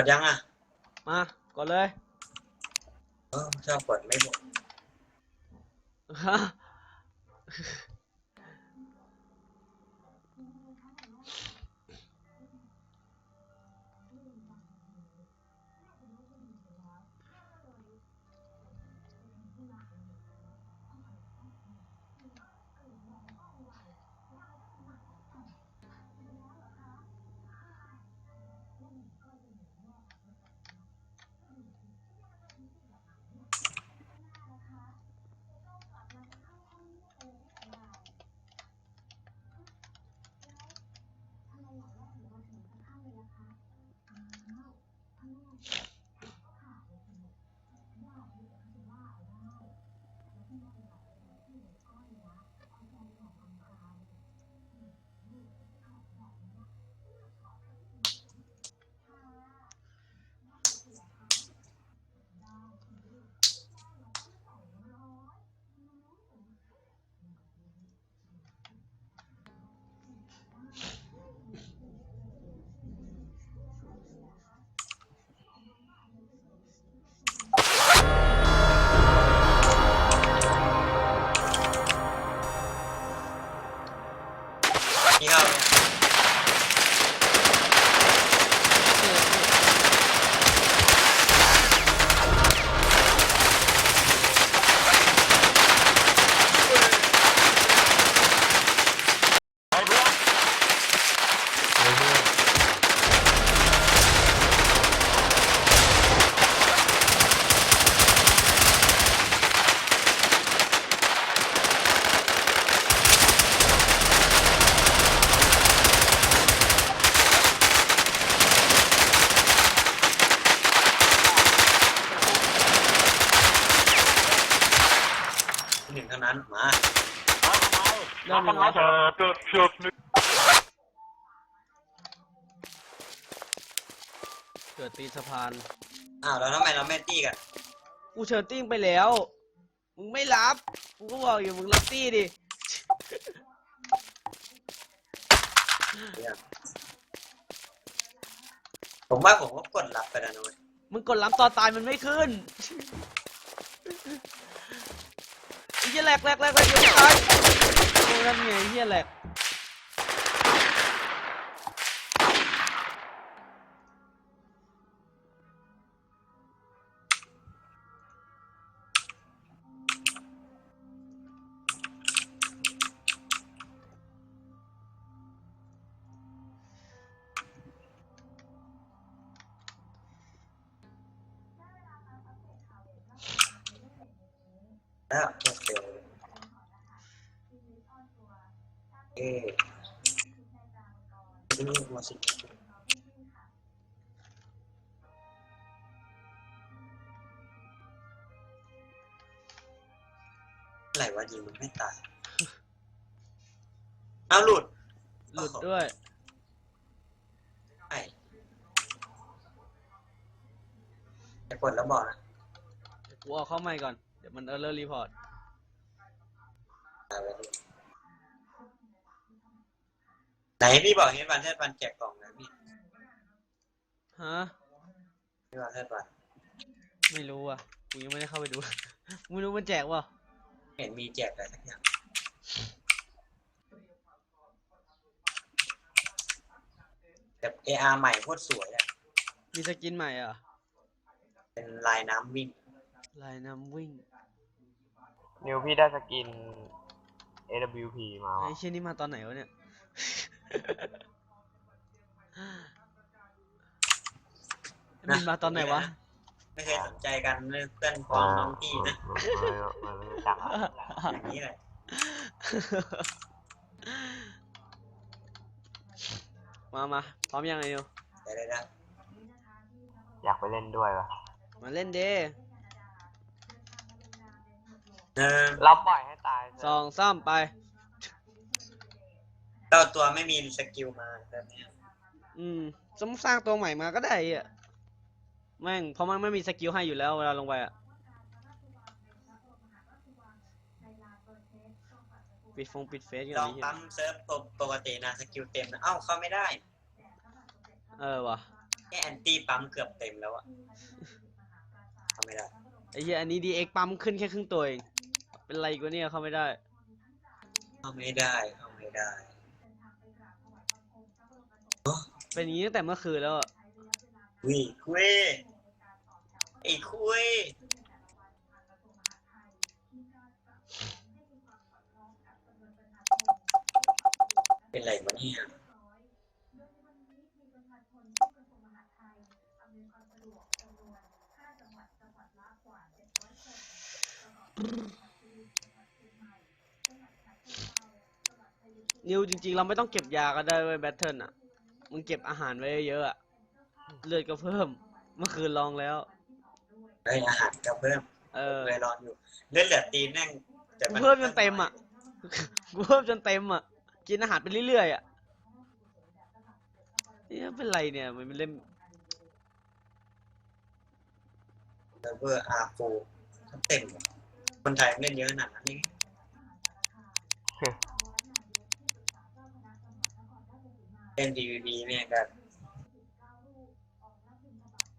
ดยังอะมากดเลยเออชอบกดไม่หมดฮะ เริ่มยังไงเออเกิดเกือบนึกเกิดตีนสะพานอ้าวแล้วทำไมเราไม่ตีกันกูเชิญติ้งไปแล้ว มึงไม่รับ กูก็บอกอยู่มึงรับตี้ดิ ผมว่าผมก็กดรับไปแล้วนะเว้ยมึงกดล้ำตอนตายมันไม่ขึ้นไอ้ เฮี้ยแหลกแหลกแหลกแหลกตายโอ้นั่นไงไอ้เฮี้ยแหลก แล้วโอเคเอ๊ะนี่มาสิอะไรวะยิงมันไม่ตาย เอาหลุด หลุดด้วย ไอ้จะกดแล้วบอกนะเดี๋ยวกูเอาเข้าใหม่ก่อนเดี๋ยวมันเออร์เลอร์รีพอร์ตเอาไว้ดิไหนพี่บอกให้วันเทศวันแจกกล่องนะพี่ฮะพี่วันเทศวันไม่รู้อะกูยังไม่ได้เข้าไปดูไม่รู้มันแจกวะเห็นมีแจกอะไรสักอย่างแต่ AR ใหม่โคตรสวยอะมีสกินใหม่เหรอะเป็นลายน้ำวิ่งลายน้ำวิ่ง นิวพี่ได้สกิน AWP มาไอ้เชี่ยนี่มาตอนไหนวะเนี่ยนะมันมาตอนไหนวะ ไม่เคยสนใจกันเรื่องเพื่อนพ้องน้องพี่นะมันไม่รู้จักอะอย่างนี้เลยมามาพร้อมยังไงนิวเดี๋ยวเดี๋ยวเดี๋ยวอยากไปเล่นด้วยวะมาเล่นเด้ หนึ่งเราปล่อยให้ตายเถะสองสามไป เจ้าตัวไม่มีสกิลมาแบบเนี้ยอืมสมสร้างตัวใหม่มาก็ได้อะแม่งเพราะมันไม่มีสกิลให้อยู่แล้วเวลาลงไปอะปิดฟงปิดเฟซกันลองนี้ปั๊มเซิร์ฟปกตินะสกิลเต็มนะเอ้าเข้าไม่ได้ เออว่ะแค่แอนตี้ปั๊มเกือบเต็มแล้วอะทำไม่ได้ไอ้เหี้ยอันนี้ดีเอ็กปั๊มขึ้นแค่ครึ่งตัวเอง เป็นไรกูเนี่ยเข้าไม่ได้ เข้าไม่ได้เข้าไม่ได้เป็นอย่างนี้ตั้งแต่เมื่อคืนแล้วอะวิคุยไอ้คุยเป็นไรวะเนี่ย นิวจริงๆ เราไม่ต้องเก็บยาก็ได้เว้ยแบทเทิลอะมึงเก็บอาหารไว้เยอะๆอะเลือดก็เพิ่ม เมื่อคืนลองแล้วเฮ้ยอาหารก็เพิ่มเออ เลยรอนอยู่เลือดเหลือตีนแม่งแต่กูเพิ่มจนเต็มอะ กูเพิ่มจนเต็มอะ กินอาหารไปเรื่อยๆอะเนี่ยเป็นไรเนี่ย มันเล่นเซิร์ฟเวอร์อาร์โฟเต็มเลยคนไทยเล่นเยอะขนาดนั้นนี่ เล่น PVP เนี่ยก็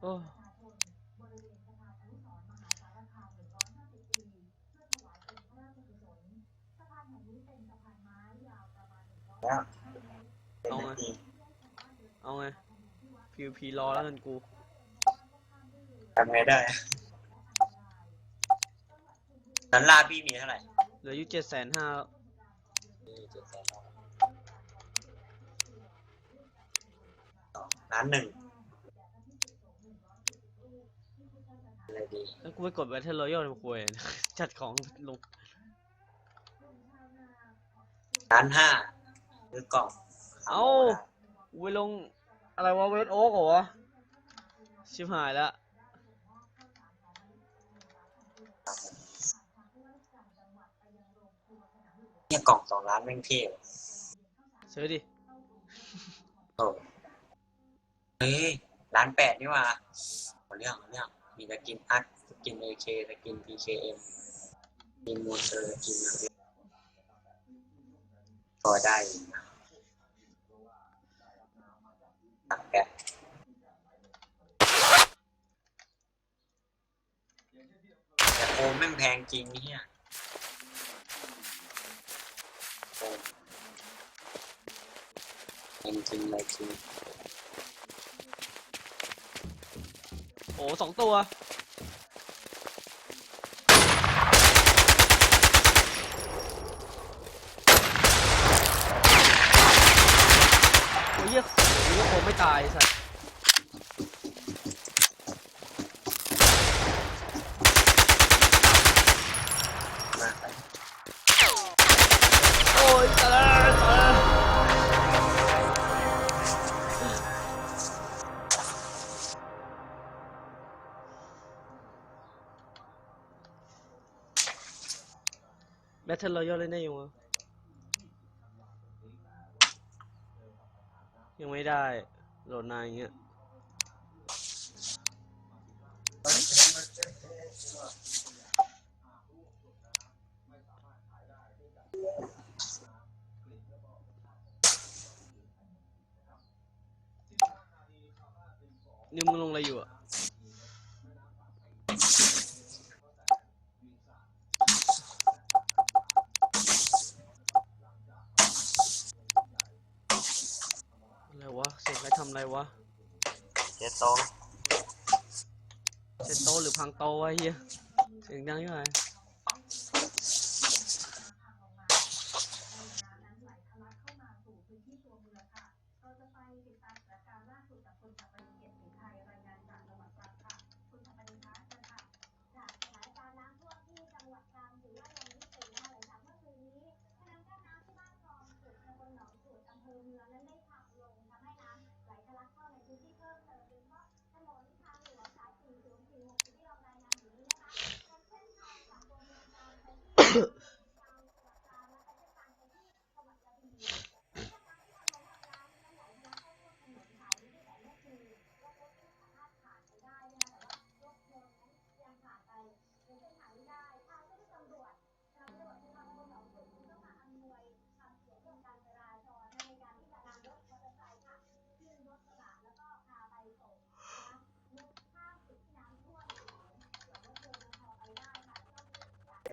โอ้แล้วเป็นเอาไงนาทีเอาไง PVP รอแล้วกันกูทำไงได้นันล่าพี่มีเท่าไหร่เหลืออยู่เจ็ดแสนห้าเจ็ดแสนสองล้านหนึ่งอะไรดีแล้วกูไปกด Battle Royale ทำคุยจัดของลงล้านห้าหรือกล่องเอ้า กูไปลง อะไรวะเวทโอ๊กเหรอวะชิบหายแล้วเนี่ยกล่องสองล้านแม่งเท่ว่ะซื้อดิ โอ้ เฮ้ยล้านแปดนี่ว่าเอาเรื่องเอาเรื่องมีสกินอักสกินเอเคสกินพีเคเอ็มกินมอนเตอร์กินอะไรพอได้อยู่นะล้านแปดแต่โอมแม่งแพงจริงเนี่ยโอมแพงจริงเลยจริง อ้สองตัวโอ้ยเหี้ยโอ้ยโคงไม่ตายสัส แบทเทิลรอยัลเล่นได้ยังวะยังไม่ได้โหลดนานอย่างเงี้ย นี่มึงลงอะไรอยู่อะ อะไรวะ เสียงใครทำอะไรวะเจ็ดโตะเช็ดโตะหรือพังโตะวะเฮียเสียงดังยังไง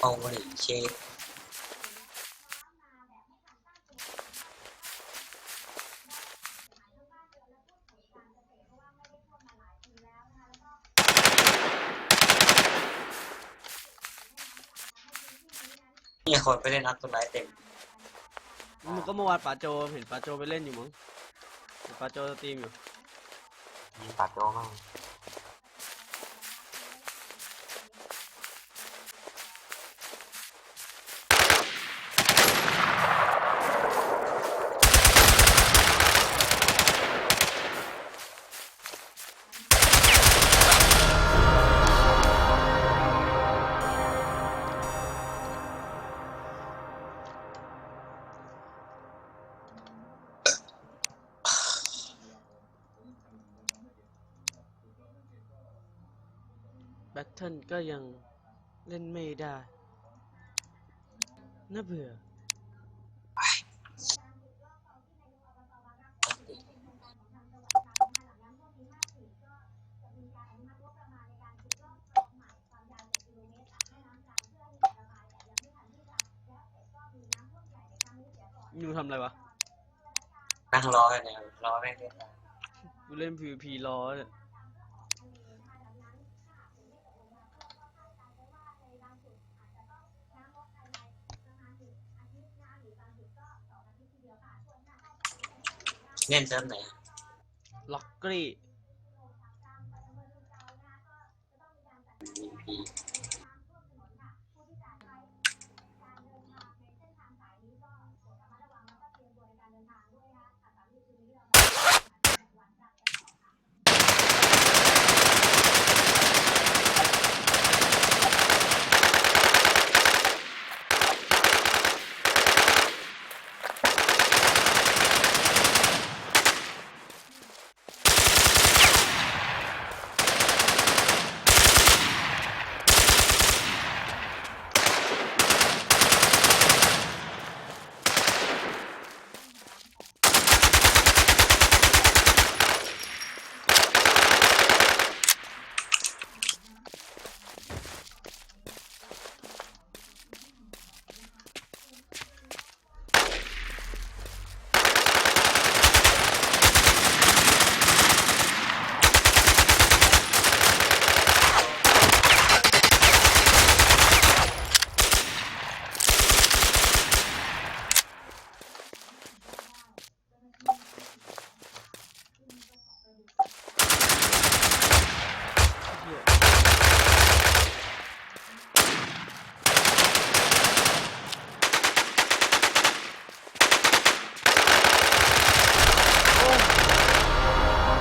เอาหลีเชฟมีคนไปเล่นนัดตัวไลท์เต็มมันก็เมื่อวานป๋าโจเห็นป๋าโจไปเล่นอยู่มั้งเห็นป๋าโจสตรีมอยู่ยิงปัดโจมั่ง ลก็ยังเล่นไม่ได้ น่าเบื่อยูทำอะไรวะ นั่งรอกันเนี่ยรอแม่งเล่นได้กูเล่น PVP รอเนี่ย เล่นเซิร์ฟไหนอะล็อกกรีมีพี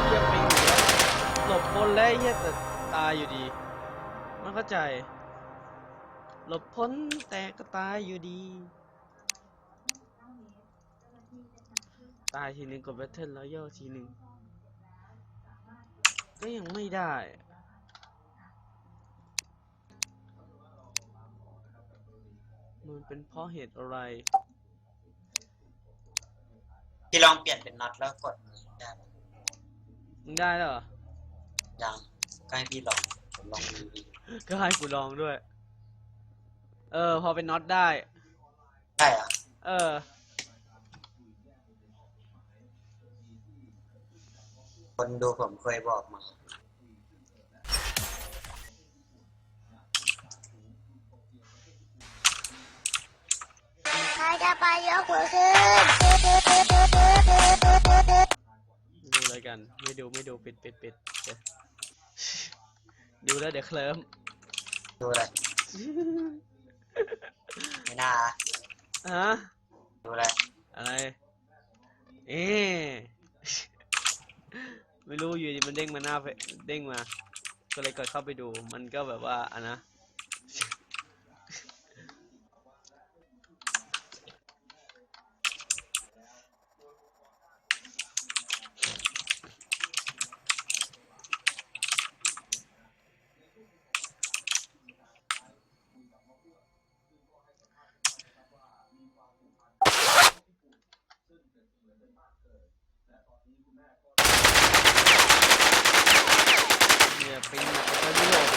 เฮียปิงอยู่แล้วหลบพ้นแล้วไอ้เฮียแต่ตาย อยู่ดี มันเข้าใจ หลบพ้นแต่ก็ตายอยู่ดี ตายทีนึงกดแบทเทิลแล้วย่อทีนึงก็ยังไม่ได้มันเป็นเพราะเหตุอะไรที่ลองเปลี่ยนเป็นน็อตแล้วกดได้ปะมึงได้แล้วเหรอยัง ก็ให้พี่ลองผมลองดูดีก็ให้กูลองด้วย เออ พอเป็นน็อตได้ใช่เหรอะเออ คนดูผมเคยบอกมา ใครจะไปยกหัวขึ้นดูอะไรกัน ไม่ดูไม่ดูปิดปิดปิดเดี๋ยว ดูแล้วเดี๋ยวเคลิ้มดูเลยไม่น่าอะฮะดูเลยอะไร เอ๊ะไม่รู้อยู่ดีมันเด้งงมาหน้าเฟซเด้งมา ก็เลยกดเข้าไปดู มันก็แบบว่าอะนะ เนี่ยเป็นหนักไปยุโรป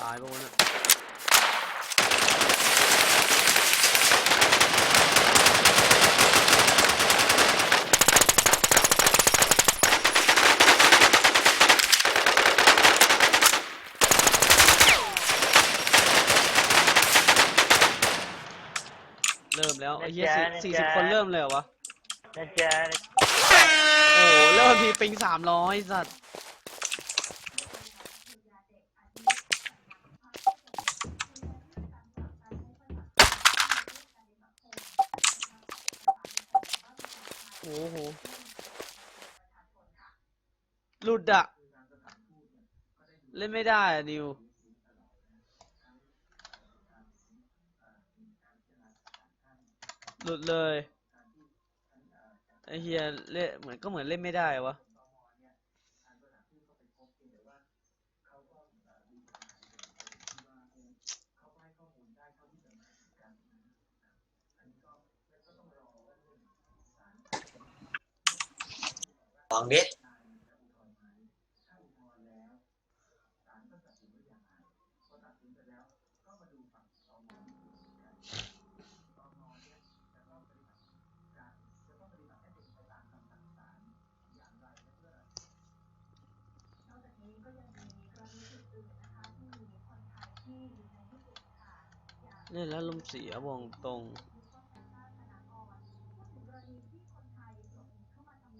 ตายปะวะเนี่ย เริ่มแล้ว ไอ้เหี้ยนะจ๊ะสี่นะสี่สิบจ๊ะคนเริ่มเลยเหรอวะ นะจ๊ะโอ้โหเริ่มทีปิงสามร้อยสัตว์โอ้โหหลุดอะเล่นไม่ได้อะนิว หลุดเลย ไอเฮียเล่นเหมือนก็เหมือนเล่นไม่ได้วะ ลองดิ เล่นแล้วลมเสียบองตรง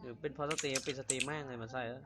หรือเป็นเพราะสตรีมปิดสตรีมแม่งเลยมาใส่แล้ว